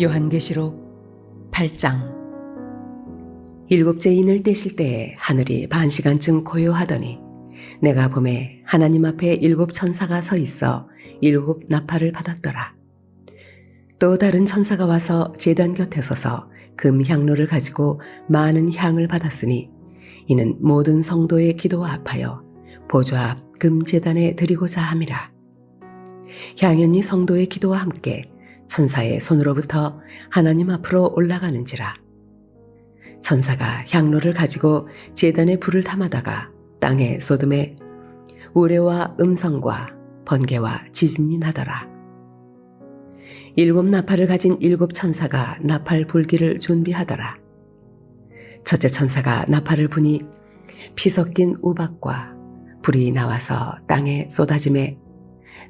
요한계시록 8장 일곱째 인을 떼실 때에 하늘이 반 시간쯤 고요하더니 내가 봄에 하나님 앞에 일곱 천사가 서 있어 일곱 나팔을 받았더라. 또 다른 천사가 와서 제단 곁에 서서 금 향로를 가지고 많은 향을 받았으니 이는 모든 성도의 기도와 합하여 보좌 앞금 제단에 드리고자 함이라. 향연이 성도의 기도와 함께 천사의 손으로부터 하나님 앞으로 올라가는지라. 천사가 향로를 가지고 제단에 불을 담아다가 땅에 쏟음에 우레와 음성과 번개와 지진이 나더라. 일곱 나팔을 가진 일곱 천사가 나팔 불기를 준비하더라. 첫째 천사가 나팔을 부니 피 섞인 우박과 불이 나와서 땅에 쏟아짐에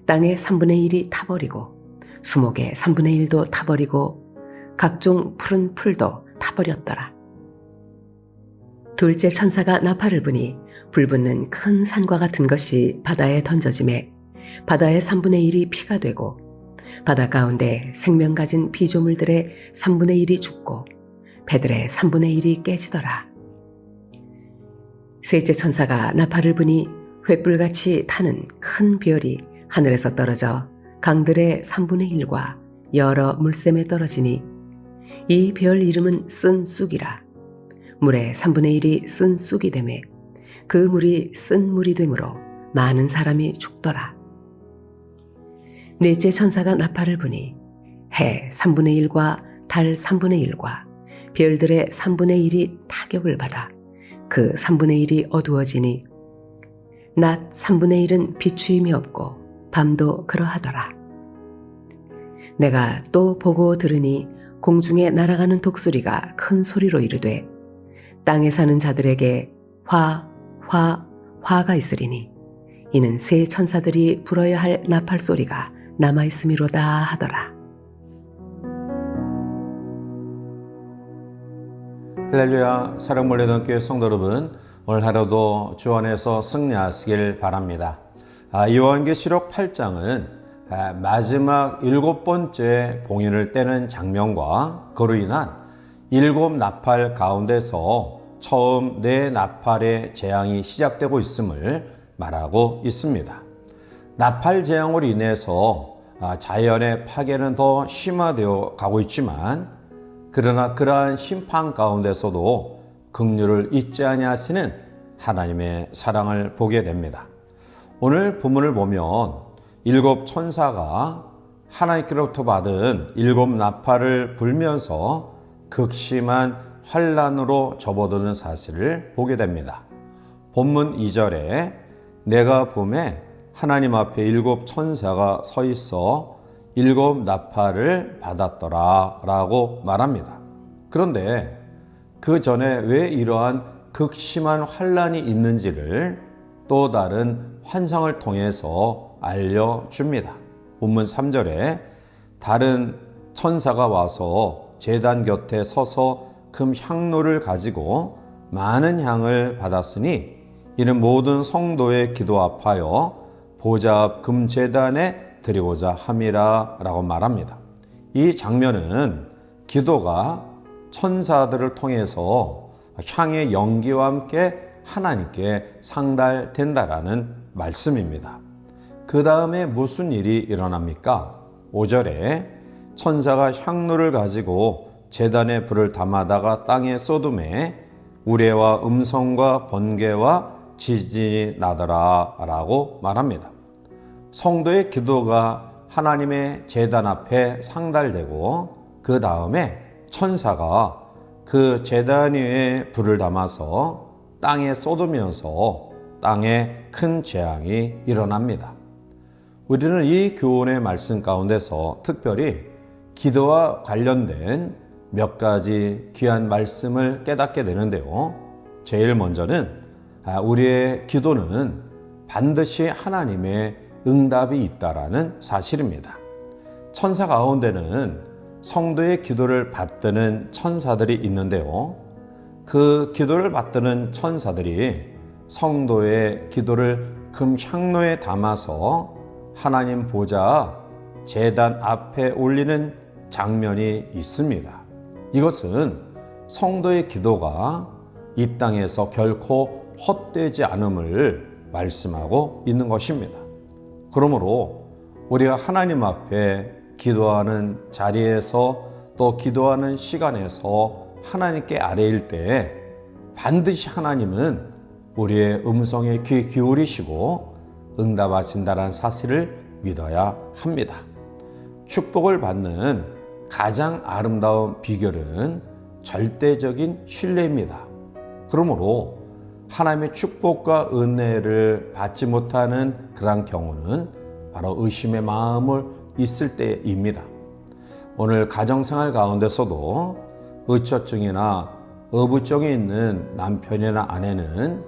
땅의 3분의 1이 타버리고 수목의 3분의 1도 타버리고 각종 푸른 풀도 타버렸더라. 둘째 천사가 나팔을 부니 불붙는 큰 산과 같은 것이 바다에 던져짐에 바다의 3분의 1이 피가 되고 바다 가운데 생명 가진 피조물들의 3분의 1이 죽고 배들의 3분의 1이 깨지더라. 셋째 천사가 나팔을 부니 횃불같이 타는 큰 별이 하늘에서 떨어져 강들의 3분의 1과 여러 물샘에 떨어지니 이 별 이름은 쓴 쑥이라 물의 3분의 1이 쓴 쑥이 되매 그 물이 쓴 물이 되므로 많은 사람이 죽더라. 넷째 천사가 나팔을 부니 해 3분의 1과 달 3분의 1과 별들의 3분의 1이 타격을 받아 그 3분의 1이 어두워지니 낮 3분의 1은 비추임이 없고 밤도 그러하더라. 내가 또 보고 들으니 공중에 날아가는 독수리가 큰 소리로 이르되 땅에 사는 자들에게 화, 화, 화가 있으리니 이는 새 천사들이 불어야 할 나팔 소리가 남아 있음이로다 하더라. 할렐루야 사랑몰래던 교회 성도 여러분 오늘 하루도 주 안에서 승리하시길 바랍니다. 아, 요한계시록 8장은 아, 마지막 일곱 번째 봉인을 떼는 장면과 그로 인한 일곱 나팔 가운데서 처음 네 나팔의 재앙이 시작되고 있음을 말하고 있습니다. 나팔 재앙으로 인해서 아, 자연의 파괴는 더 심화되어 가고 있지만 그러나 그러한 심판 가운데서도 긍휼을 잊지 아니하시는 하나님의 사랑을 보게 됩니다. 오늘 본문을 보면 일곱 천사가 하나님께로부터 받은 일곱 나팔을 불면서 극심한 환란으로 접어드는 사실을 보게 됩니다. 본문 2절에 내가 봄에 하나님 앞에 일곱 천사가 서 있어 일곱 나팔을 받았더라 라고 말합니다. 그런데 그 전에 왜 이러한 극심한 환란이 있는지를 또 다른 환상을 통해서 알려줍니다. 본문 3절에 다른 천사가 와서 제단 곁에 서서 금 향로를 가지고 많은 향을 받았으니 이는 모든 성도의 기도 앞하여 보좌 앞 금제단에 드리고자 함이라 라고 말합니다. 이 장면은 기도가 천사들을 통해서 향의 연기와 함께 하나님께 상달된다라는 말씀입니다. 그 다음에 무슨 일이 일어납니까? 5절에 천사가 향로를 가지고 재단에 불을 담아다가 땅에 쏟음에 우레와 음성과 번개와 지진이 나더라 라고 말합니다. 성도의 기도가 하나님의 재단 앞에 상달되고 그 다음에 천사가 그 재단 위에 불을 담아서 땅에 쏟으면서 땅에 큰 재앙이 일어납니다. 우리는 이 교훈의 말씀 가운데서 특별히 기도와 관련된 몇 가지 귀한 말씀을 깨닫게 되는데요. 제일 먼저는 아, 우리의 기도는 반드시 하나님의 응답이 있다라는 사실입니다. 천사 가운데는 성도의 기도를 받드는 천사들이 있는데요. 그 기도를 받드는 천사들이 성도의 기도를 금 향로에 담아서 하나님 보좌 재단 앞에 올리는 장면이 있습니다. 이것은 성도의 기도가 이 땅에서 결코 헛되지 않음을 말씀하고 있는 것입니다. 그러므로 우리가 하나님 앞에 기도하는 자리에서 또 기도하는 시간에서 하나님께 아뢰일 때 반드시 하나님은 우리의 음성에 귀 기울이시고 응답하신다는 사실을 믿어야 합니다. 축복을 받는 가장 아름다운 비결은 절대적인 신뢰입니다. 그러므로 하나님의 축복과 은혜를 받지 못하는 그러한 경우는 바로 의심의 마음을 있을 때입니다. 오늘 가정생활 가운데서도 의처증이나 어부증이 있는 남편이나 아내는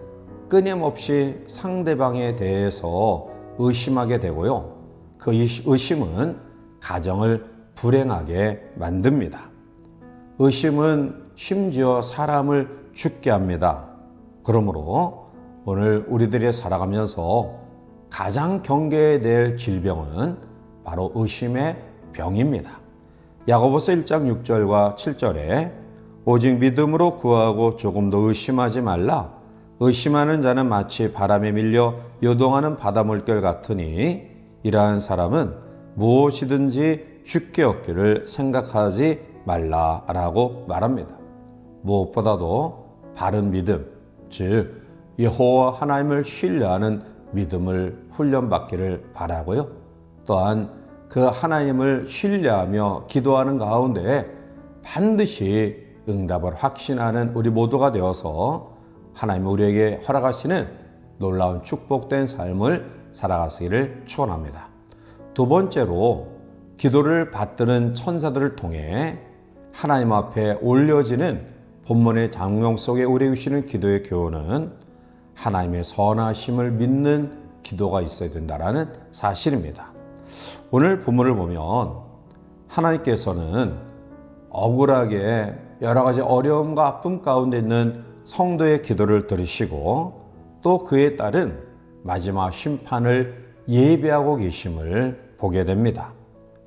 끊임없이 상대방에 대해서 의심하게 되고요. 그 의심은 가정을 불행하게 만듭니다. 의심은 심지어 사람을 죽게 합니다. 그러므로 오늘 우리들이 살아가면서 가장 경계해야 될 질병은 바로 의심의 병입니다. 야고보서 1장 6절과 7절에 오직 믿음으로 구하고 조금도 의심하지 말라. 의심하는 자는 마치 바람에 밀려 요동하는 바다 물결 같으니 이러한 사람은 무엇이든지 죽게 얻기를 생각하지 말라라고 말합니다. 무엇보다도 바른 믿음, 즉 여호와 하나님을 신뢰하는 믿음을 훈련받기를 바라고요. 또한 그 하나님을 신뢰하며 기도하는 가운데 반드시 응답을 확신하는 우리 모두가 되어서 하나님 우리에게 허락하시는 놀라운 축복된 삶을 살아가시기를 축원합니다. 두 번째로 기도를 받드는 천사들을 통해 하나님 앞에 올려지는 본문의 장명 속에 우리 주시는 기도의 교훈은 하나님의 선하심을 믿는 기도가 있어야 된다라는 사실입니다. 오늘 본문을 보면 하나님께서는 억울하게 여러 가지 어려움과 아픔 가운데 있는 성도의 기도를 들으시고 또 그에 따른 마지막 심판을 예배하고 계심을 보게 됩니다.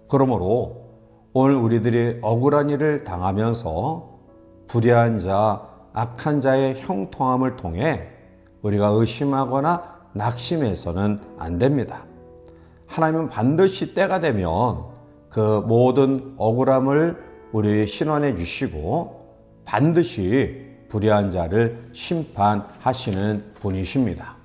그러므로 오늘 우리들이 억울한 일을 당하면서 불의한 자, 악한 자의 형통함을 통해 우리가 의심하거나 낙심해서는 안 됩니다. 하나님은 반드시 때가 되면 그 모든 억울함을 우리 신원해 주시고 반드시 불의한 자를 심판하시는 분이십니다.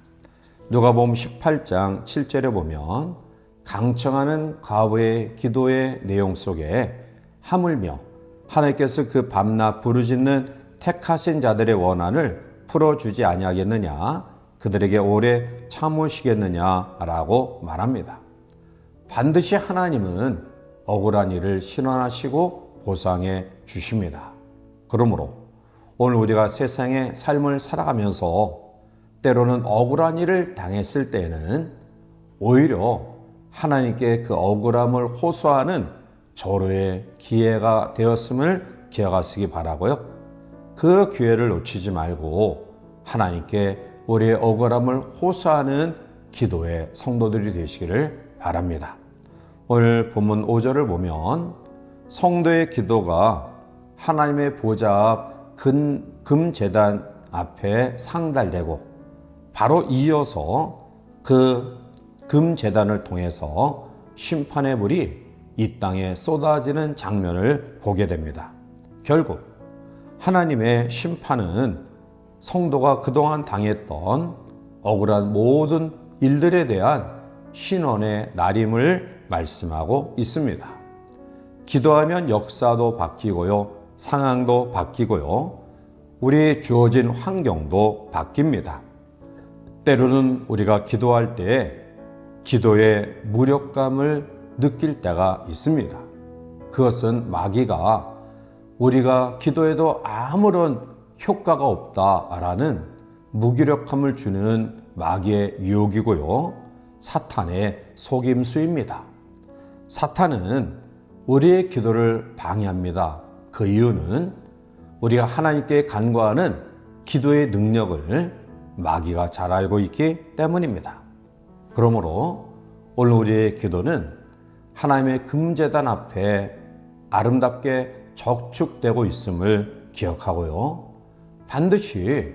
누가복음 18장 7절에 보면 강청하는 과부의 기도의 내용 속에 하물며 하나님께서 그 밤낮 부르짖는 택하신 자들의 원한을 풀어주지 아니하겠느냐 그들에게 오래 참으시겠느냐라고 말합니다. 반드시 하나님은 억울한 일을 신원하시고 보상해 주십니다. 그러므로 오늘 우리가 세상의 삶을 살아가면서 때로는 억울한 일을 당했을 때는 오히려 하나님께 그 억울함을 호소하는 절호의 기회가 되었음을 기억하시기 바라고요. 그 기회를 놓치지 말고 하나님께 우리의 억울함을 호소하는 기도의 성도들이 되시기를 바랍니다. 오늘 본문 5절을 보면 성도의 기도가 하나님의 보좌 앞 금, 금재단 앞에 상달되고 바로 이어서 그 금재단을 통해서 심판의 불이 이 땅에 쏟아지는 장면을 보게 됩니다. 결국 하나님의 심판은 성도가 그동안 당했던 억울한 모든 일들에 대한 신원의 날임을 말씀하고 있습니다. 기도하면 역사도 바뀌고요, 상황도 바뀌고요, 우리 주어진 환경도 바뀝니다. 때로는 우리가 기도할 때 기도의 무력감을 느낄 때가 있습니다. 그것은 마귀가 우리가 기도해도 아무런 효과가 없다라는 무기력함을 주는 마귀의 유혹이고요. 사탄의 속임수입니다. 사탄은 우리의 기도를 방해합니다. 그 이유는 우리가 하나님께 간구하는 기도의 능력을 마귀가 잘 알고 있기 때문입니다. 그러므로 오늘 우리의 기도는 하나님의 금재단 앞에 아름답게 적축되고 있음을 기억하고요. 반드시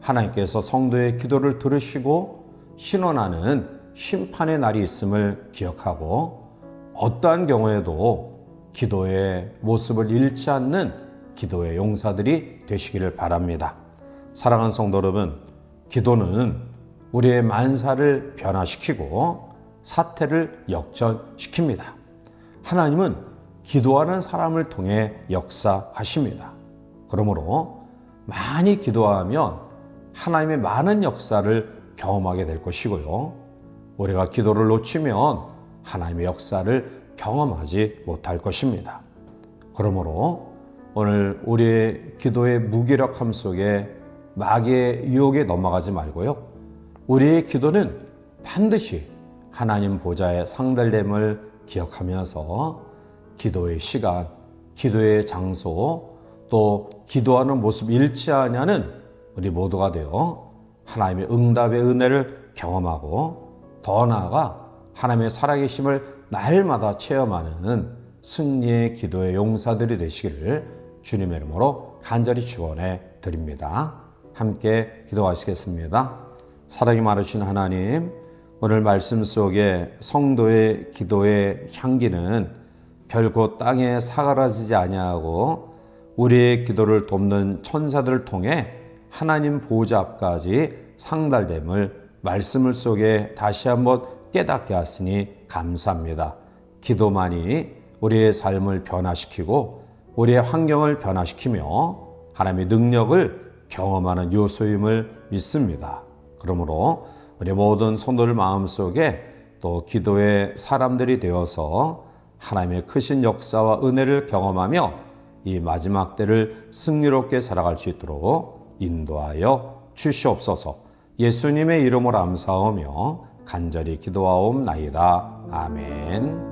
하나님께서 성도의 기도를 들으시고 신원하는 심판의 날이 있음을 기억하고 어떠한 경우에도 기도의 모습을 잃지 않는 기도의 용사들이 되시기를 바랍니다. 사랑하는 성도 여러분, 기도는 우리의 만사를 변화시키고 사태를 역전시킵니다. 하나님은 기도하는 사람을 통해 역사하십니다. 그러므로 많이 기도하면 하나님의 많은 역사를 경험하게 될 것이고요. 우리가 기도를 놓치면 하나님의 역사를 경험하지 못할 것입니다. 그러므로 오늘 우리의 기도의 무기력함 속에 마귀의 유혹에 넘어가지 말고요. 우리의 기도는 반드시 하나님 보좌의 상달됨을 기억하면서 기도의 시간, 기도의 장소, 또 기도하는 모습 않냐는 우리 모두가 되어 하나님의 응답의 은혜를 경험하고 더 나아가 하나님의 살아계심을 날마다 체험하는 승리의 기도의 용사들이 되시기를 주님의 이름으로 간절히 축원해 드립니다. 함께 기도하시겠습니다. 사랑이 많으신 하나님, 오늘 말씀 속에 성도의 기도의 향기는 결코 땅에 사라지지 아니하고 우리의 기도를 돕는 천사들을 통해 하나님 보좌 앞까지 상달됨을 말씀을 속에 다시 한번 깨닫게 하시니 감사합니다. 기도만이 우리의 삶을 변화시키고 우리의 환경을 변화시키며 하나님의 능력을 경험하는 요소임을 믿습니다. 그러므로 우리 모든 성도들 마음속에 또 기도의 사람들이 되어서 하나님의 크신 역사와 은혜를 경험하며 이 마지막 때를 승리롭게 살아갈 수 있도록 인도하여 주시옵소서 예수님의 이름으로 암사하며 간절히 기도하옵나이다. 아멘.